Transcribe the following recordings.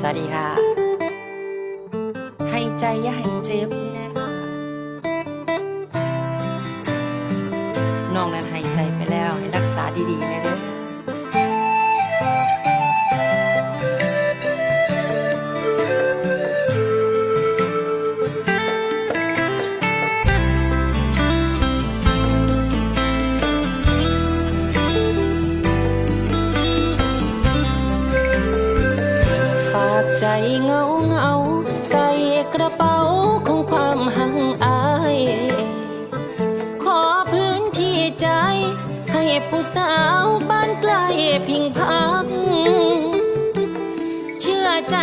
สวัสดีค่ะ ให้ใจอย่าให้เจ็บนะคะน้องนั้นให้ใจไปแล้วให้รักษาดีๆนะเด้อ ใส่เงาเงาใส่กระเป๋าของความหังอาย ขอพื้นที่ใจ ให้ผู้สาวบ้านใกล้พิงพัก เชื่อใจ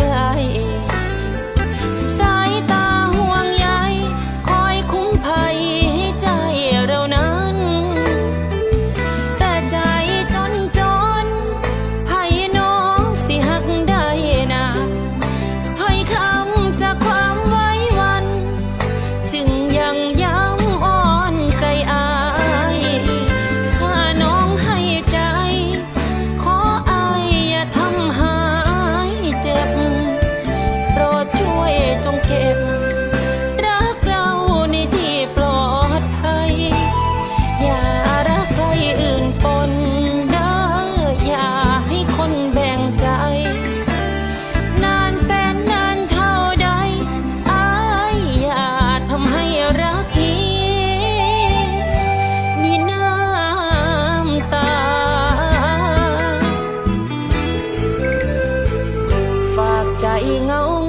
กลาย ใจเงา